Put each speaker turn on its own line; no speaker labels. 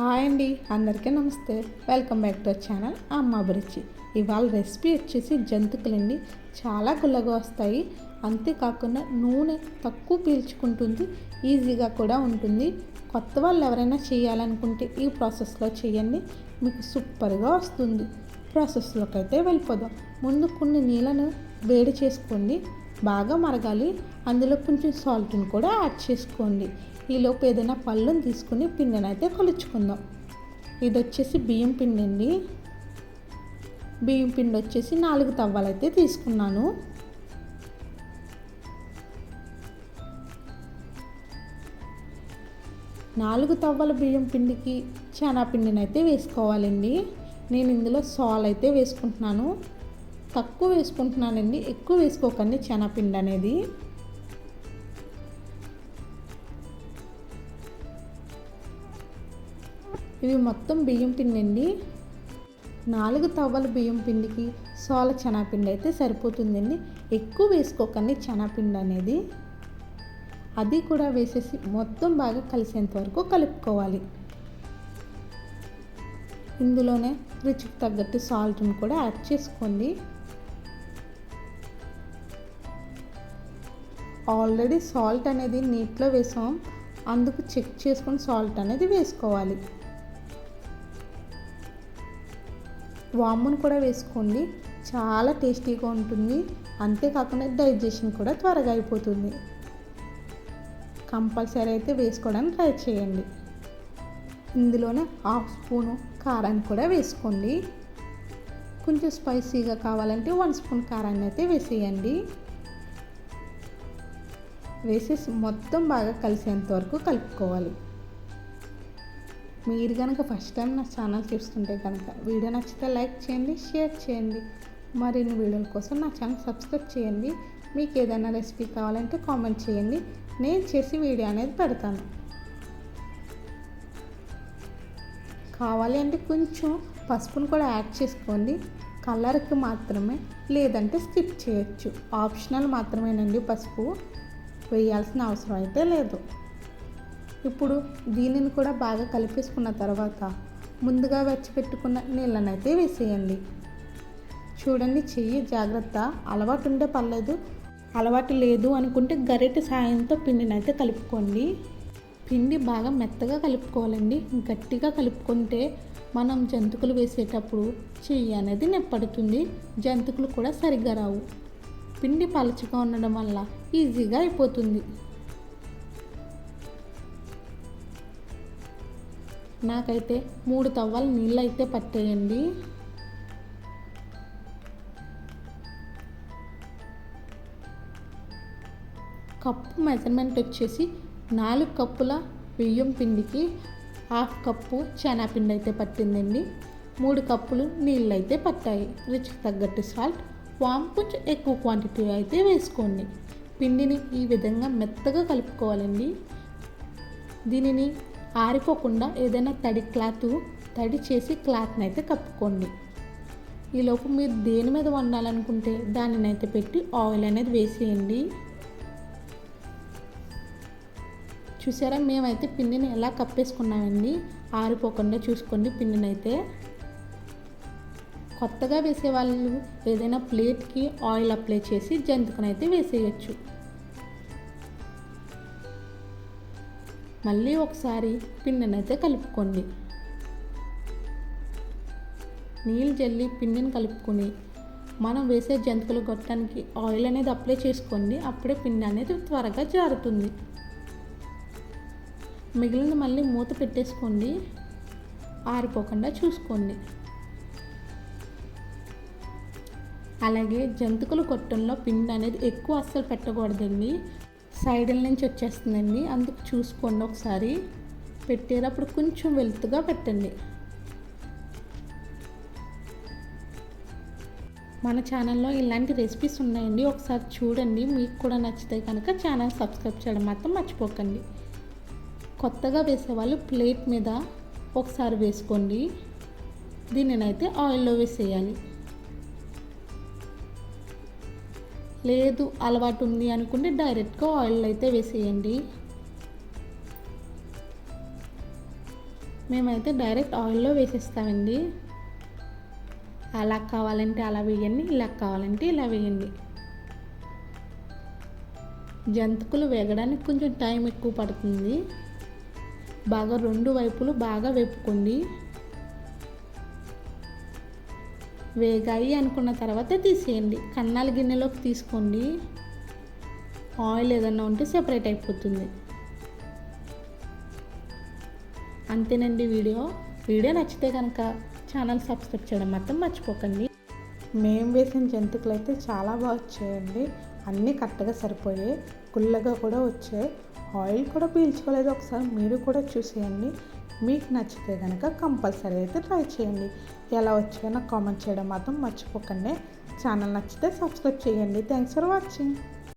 Hi అండి అందరికీ నమస్తే. Welcome back to channel. Amma Abhiruchi. ఇవాళ రెసిపీ వచ్చేసి జంతుకులండి. చాలా గుల్లగా వస్తాయి. అంతేకాకుండా నూనె తక్కువ పీల్చుకుంటుంది. ఈజీగా కూడా ఉంటుంది. కొత్త వాళ్ళు ఎవరైనా చేయాలనుకుంటే ఈ ప్రాసెస్లో చేయండి. మీకు సూపర్గా వస్తుంది. ప్రాసెస్లోకి అయితే వెళ్ళిపోదాం. ముందు కొన్ని నీళ్ళను వేడి చేసుకోండి. బాగా మరగాలి. అందులో కొంచెం సాల్ట్ని కూడా యాడ్ చేసుకోండి. ఈలోపు ఏదైనా పళ్ళను తీసుకుని పిండిని అయితే కొలుచుకుందాం. ఇది వచ్చేసి బియ్యం పిండి అండి. బియ్యం పిండి వచ్చేసి నాలుగు తవ్వాలు అయితే తీసుకున్నాను. నాలుగు తవ్వల బియ్యం పిండికి చాలా పిండిని అయితే వేసుకోవాలండి. నేను ఇందులో సాల్ అయితే వేసుకుంటున్నాను. తక్కువ వేసుకుంటున్నానండి. ఎక్కువ వేసుకోకండి శనగపిండి అనేది. ఇవి మొత్తం బియ్యం పిండి అండి నాలుగు తవ్వల బియ్యం పిండికి సోల శనగపిండి అయితే సరిపోతుందండి. ఎక్కువ వేసుకోకండి శనగపిండి అనేది. అది కూడా వేసేసి మొత్తం బాగా కలిసేంత వరకు కలుపుకోవాలి. ఇందులోనే రుచికి తగ్గట్టు సాల్ట్ని కూడా యాడ్ చేసుకోండి. ఆల్రెడీ సాల్ట్ అనేది నీటిలో వేసాం. అందుకు చెక్ చేసుకొని సాల్ట్ అనేది వేసుకోవాలి. వామును కూడా వేసుకోండి. చాలా టేస్టీగా ఉంటుంది. అంతేకాకుండా డైజెషన్ కూడా త్వరగా అయిపోతుంది. కంపల్సరీ అయితే వేసుకోవడానికి ట్రై చేయండి. ఇందులోనే హాఫ్ స్పూను కారాన్ని కూడా వేసుకోండి. కొంచెం స్పైసీగా కావాలంటే వన్ స్పూన్ కారాన్ని అయితే వేసేయండి. వేసేసి మొత్తం బాగా కలిసేంత వరకు కలుపుకోవాలి. మీరు కనుక ఫస్ట్ టైం నా ఛానల్ చూస్తుంటే కనుక వీడియో నచ్చితే లైక్ చేయండి షేర్ చేయండి. మరిన్ని వీడియోల కోసం నా ఛానల్ సబ్స్క్రైబ్ చేయండి. మీకు ఏదైనా రెసిపీ కావాలంటే కామెంట్ చేయండి. నేను చేసి వీడియో అనేది పెడతాను. కావాలి అంటే కొంచెం పసుపును కూడా యాడ్ చేసుకోండి. కలర్కి మాత్రమే లేదంటే స్కిప్ చేయొచ్చు. ఆప్షనల్ మాత్రమేనండి పసుపు. వేయాల్సిన అవసరం అయితే లేదు. ఇప్పుడు దీనిని కూడా బాగా కలిపేసుకున్న తర్వాత ముందుగా వెచ్చపెట్టుకున్న నీళ్ళని అయితే వేసేయండి. చూడండి చెయ్యి జాగ్రత్త. అలవాటు ఉంటే పర్లేదు. అలవాటు లేదు అనుకుంటే గరిటె సాయంతో పిండిని అయితే కలుపుకోండి. పిండి బాగా మెత్తగా కలుపుకోవాలండి. గట్టిగా కలుపుకుంటే మనం జంతుకులు వేసేటప్పుడు చెయ్యి అనేది నెప్పడుతుంది. జంతుకులు కూడా సరిగ్గా రావు. పిండి పలచగా ఉండడం వల్ల ఈజీగా అయిపోతుంది. నాకైతే మూడు తవ్వాలు నీళ్ళు అయితే పట్టేయండి. కప్పు మెజర్మెంట్ వచ్చేసి నాలుగు కప్పుల బియ్యం పిండికి హాఫ్ కప్పు శనగపిండి అయితే పట్టిందండి. మూడు కప్పులు నీళ్ళు అయితే పట్టాయి. రుచికి తగ్గట్టు సాల్ట్ వామ్ కొంచెం ఎక్కువ క్వాంటిటీ అయితే వేసుకోండి. పిండిని ఈ విధంగా మెత్తగా కలుపుకోవాలండి. దీనిని ఆరిపోకుండా ఏదైనా తడి క్లాత్ తడి చేసి క్లాత్ని అయితే కప్పుకోండి ఈలోపు మీరు దేని మీద వండాలనుకుంటే దానిని అయితే పెట్టి ఆయిల్ అనేది వేసేయండి. చూసారా? మేమైతే పిండిని ఎలా కప్పేసుకున్నామండి? ఆరిపోకుండా చూసుకోండి పిండిని అయితే కొత్తగా వేసే వాళ్ళు ఏదైనా ప్లేట్కి ఆయిల్ అప్లై చేసి జంతుకునైతే వేసేయచ్చు. మళ్ళీ ఒకసారి పిండిని కలుపుకోండి. నీళ్ళు జల్లి పిండిని కలుపుకొని మనం వేసే జంతువులు గొట్టానికి ఆయిల్ అనేది అప్లై చేసుకోండి. అప్పుడే పిండి అనేది త్వరగా జారుతుంది. మిగిలిన మళ్ళీ మూత పెట్టేసుకోండి. ఆరిపోకుండా చూసుకోండి. అలాగే జంతికల కొట్టంలో పిండి అనేది ఎక్కువ అస్సలు పెట్టకూడదండి. సైడ్ల నుంచి వచ్చేస్తుందండి. అందుకు చూసుకోండి ఒకసారి. పెట్టేటప్పుడు కొంచెం వెలుతుగా పెట్టండి. మన ఛానల్లో ఇలాంటి రెసిపీస్ ఉన్నాయండి. ఒకసారి చూడండి. మీకు కూడా నచ్చితే కనుక ఛానల్ సబ్స్క్రైబ్ చేయడం మాత్రం మర్చిపోకండి. కొత్తగా వేసేవాళ్ళు ప్లేట్ మీద ఒకసారి వేసుకోండి. దీనినైతే ఆయిల్లో వేసేయాలి. లేదు అలవాటు ఉంది అనుకుంటే డైరెక్ట్గా ఆయిల్ అయితే వేసేయండి. మేమైతే డైరెక్ట్ ఆయిల్లో వేసేస్తామండి. అలా కావాలంటే అలా వేయండి ఇలా కావాలంటే ఇలా వేయండి. జంతికలు వేగడానికి కొంచెం టైం ఎక్కువ పడుతుంది. బాగా రెండు వైపులు బాగా వేపుకోండి. వేగాయి అనుకున్న తర్వాత తీసేయండి. కన్నాల గిన్నెలోకి తీసుకోండి. ఆయిల్ ఏదన్నా ఉంటే సెపరేట్ అయిపోతుంది. అంతేనండి వీడియో. వీడియో నచ్చితే కనుక ఛానల్ సబ్స్క్రైబ్ చేయడం మాత్రం మర్చిపోకండి. మేము వేసిన జంతుకులు అయితే చాలా బాగా వచ్చాయండి. అన్నీ కరెక్ట్గా సరిపోయాయి. గుల్లగా కూడా వచ్చాయి. ఆయిల్ కూడా పీల్చుకోలేదు. ఒకసారి మీరు కూడా చూసేయండి. మీకు నచ్చితే కనుక కంపల్సరీ అయితే ట్రై చేయండి. ఎలా వచ్చాయో నాకు కామెంట్ చేయడం మాత్రం మర్చిపోకండి. ఛానల్ నచ్చితే సబ్స్క్రైబ్ చేయండి. Thanks for watching.